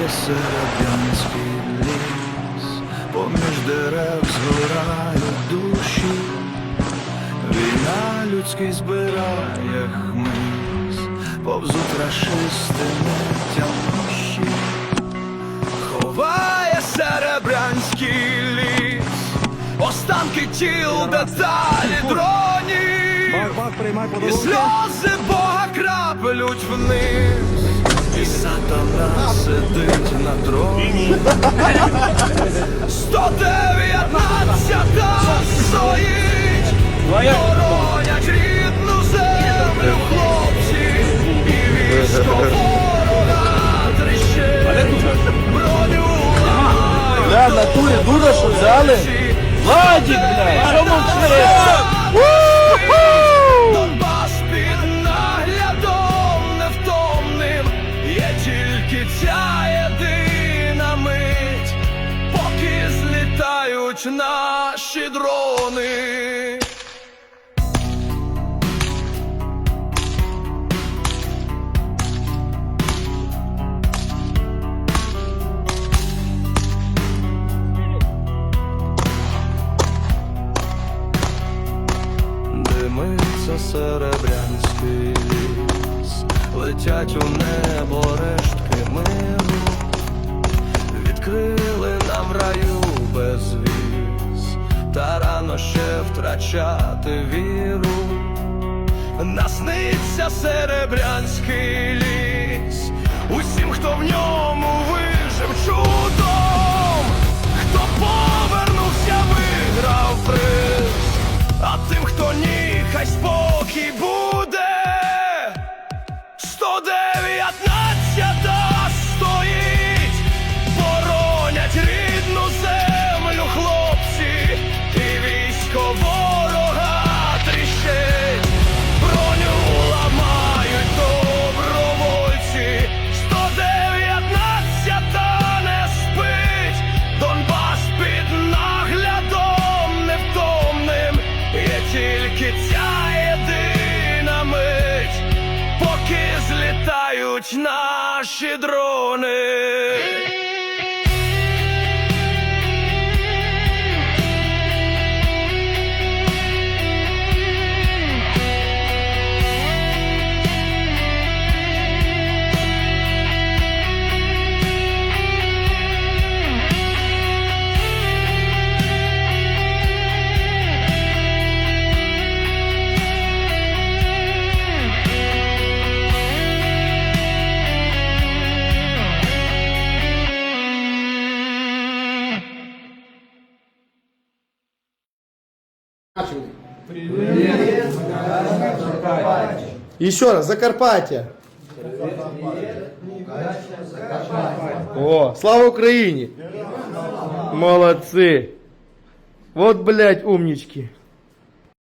Триває серебрянський ліс, поміж дерев згорають душі, війна людський збирає хмиз, повзуть рашисти нетямощі, ховає серебрянський ліс, останки тіл, деталі дронів. І сльози Бога краплють вниз, і сатана сидить на троні. 119 стоїть, боронять рідну землю хлопці, і військо ворога тріщить, броню ламають Бля, натурі дуже що взяли. Владик, бля, що мовчиш? Тільки ця єдина мить, поки злітають наші дрони. Серебрянський ліс, летять у небо рештки миру, відкрили нам раю безвіз, та рано ще втрачати віру. Насниться серебрянський ліс, усім, хто в ньому вижив чудом, злітають наші дрони. Еще раз, Закарпаття. О, слава Україні! Молодці! Вот, блядь, умнички.